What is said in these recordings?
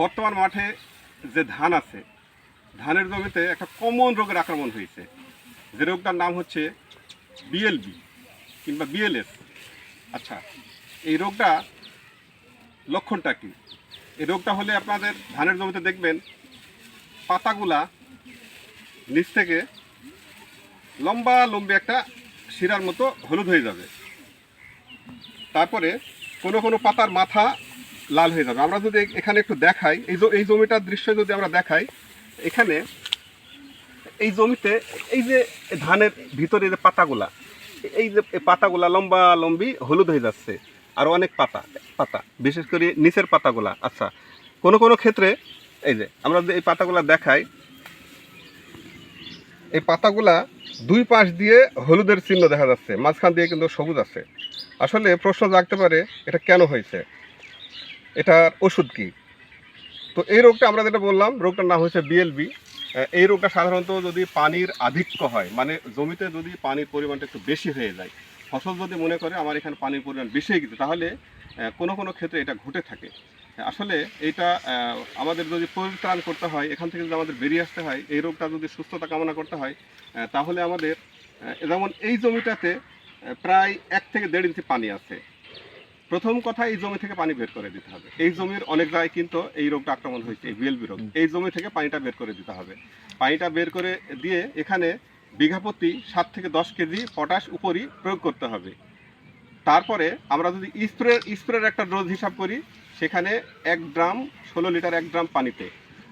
বর্তমান মাঠে যে ধান আছে, ধানের জমিতে একটা কমন রোগের আক্রমণ হয়েছে। যে রোগটার নাম হচ্ছে বিএলবি কিংবা বিএলএস আচ্ছা এই রোগটা লক্ষণটা কি? এই রোগটা হলে আপনাদের ধানের জমিতে দেখবেন পাতাগুলা নিচ থেকে লম্বা লম্বি একটা শিরার মতো হলুদ হয়ে যাবে। তারপরে কোনো কোনো পাতার মাথা লাল হয়ে যাবে। আমরা যদি এখানে একটু দেখাই, এই এই জমিটার দৃশ্য যদি আমরা দেখাই, এখানে এই জমিতে এই যে ধানের ভিতরে যে পাতাগুলা, এই যে পাতাগুলা লম্বা লম্বি হলুদ হয়ে যাচ্ছে, আর অনেক পাতা পাতা, বিশেষ করে নিচের পাতাগুলা। আচ্ছা কোনো কোনো ক্ষেত্রে এই যে আমরা যদি এই পাতাগুলা দেখাই, এই পাতাগুলা দুই পাশ দিয়ে হলুদের চিহ্ন দেখা যাচ্ছে, মাঝখান দিয়ে কিন্তু সবুজ আছে। আসলে প্রশ্ন জাগতে পারে, এটা কেন হয়েছে? এটার ওষুধ কি? তো এই রোগটা আমরা যেটা বললাম, রোগটার নাম হচ্ছে বিএলবি এই রোগটা সাধারণত যদি পানির আধিক্য হয় মানে জমিতে যদি পানির পরিমাণটা একটু বেশি হয়ে যায়, ফসল যদি মনে করে আমার এখানে পানির পরিমাণ বেশি হয়ে গেছে, তাহলে কোনো কোনো ক্ষেত্রে এটা ঘটে থাকে। আসলে এটা আমাদের যদি পরিত্রাণ করতে হয়, এখান থেকে যদি আমাদের বেরিয়ে আসতে হয়, এই রোগটা যদি সুস্থতা কামনা করতে হয় তাহলে আমাদের যেমন এই জমিটাতে প্রায় এক থেকে দেড় ইঞ্চি পানি আছে। প্রথম কথা এই জমি থেকে পানি বের করে দিতে হবে। এই জমির অনেক জায়গায় কিন্তু এই রোগটা আক্রমণ হয়েছে, এই বিএলবি রোগ। এই জমি থেকে পানিটা বের করে দিতে হবে। পানিটা বের করে দিয়ে এখানে বিঘা প্রতি সাত থেকে দশ কেজি পটাশ উপরই প্রয়োগ করতে হবে। তারপরে আমরা যদি স্প্রে, স্প্রের একটা ডোজ হিসাব করি, সেখানে এক ড্রাম ষোলো লিটার এক ড্রাম পানিতে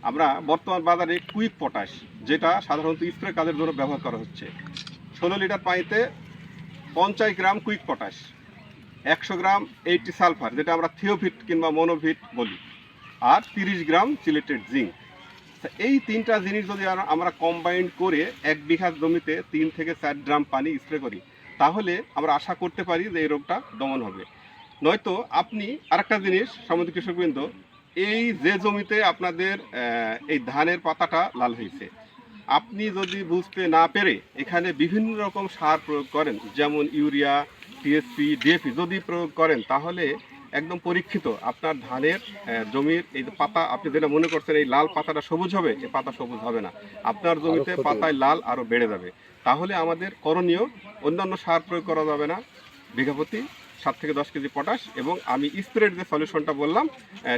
আমরা বর্তমান বাজারে কুইক পটাশ, যেটা সাধারণত স্প্রে কাজের জন্য ব্যবহার করা হচ্ছে। ষোলো লিটার পানিতে পঞ্চাশ গ্রাম কুইক পটাশ। একশো গ্রাম এইটি সালফার যেটা আমরা থিওভিট কিংবা মনোভিট বলি, আর তিরিশ গ্রাম সিলেটেড জিঙ্ক এই তিনটা জিনিস যদি আমরা- কম্বাইন্ড করে এক বিঘা জমিতে তিন থেকে চার ড্রাম পানি স্প্রে করি, তাহলে আমরা আশা করতে পারি যে এই রোগটা দমন হবে। নয়তো আপনি আরেকটা জিনিস সামুদ্রিক কৃষকবৃন্দ, এই যে জমিতে আপনাদের এই ধানের পাতাটা লাল হয়েছে আপনি যদি বুঝতে না পেরে এখানে বিভিন্ন রকম সার প্রয়োগ করেন যেমন ইউরিয়া টিএসপি ডিএপি যদি প্রয়োগ করেন তাহলে একদম পরীক্ষিত আপনার ধানের জমির এই পাতা আপনি যেটা মনে করছেন এই লাল পাতাটা সবুজ হবে এই পাতা সবুজ হবে না। আপনার জমিতে পাতায় লাল আরও বেড়ে যাবে। তাহলে আমাদের করণীয় অন্যান্য সার প্রয়োগ করা যাবে না। বিঘা প্রতি সাত থেকে দশ কেজি পটাশ এবং আমি স্প্রের যে সলিউশনটা বললাম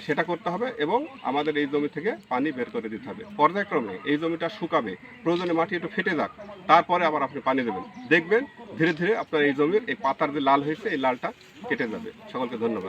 সেটা করতে হবে এবং আমাদের এই জমি থেকে পানি বের করে দিতে হবে। পর্যায়ক্রমে এই জমিটা শুকাবে, প্রয়োজনে মাটি একটু ফেটে যাক, তারপরে আবার আপনি পানি দেবেন। দেখবেন ধীরে ধীরে আপনার এই জমির এই পাতার যে লাল হয়েছে, এই লালটা কেটে যাবে। সকলকে ধন্যবাদ।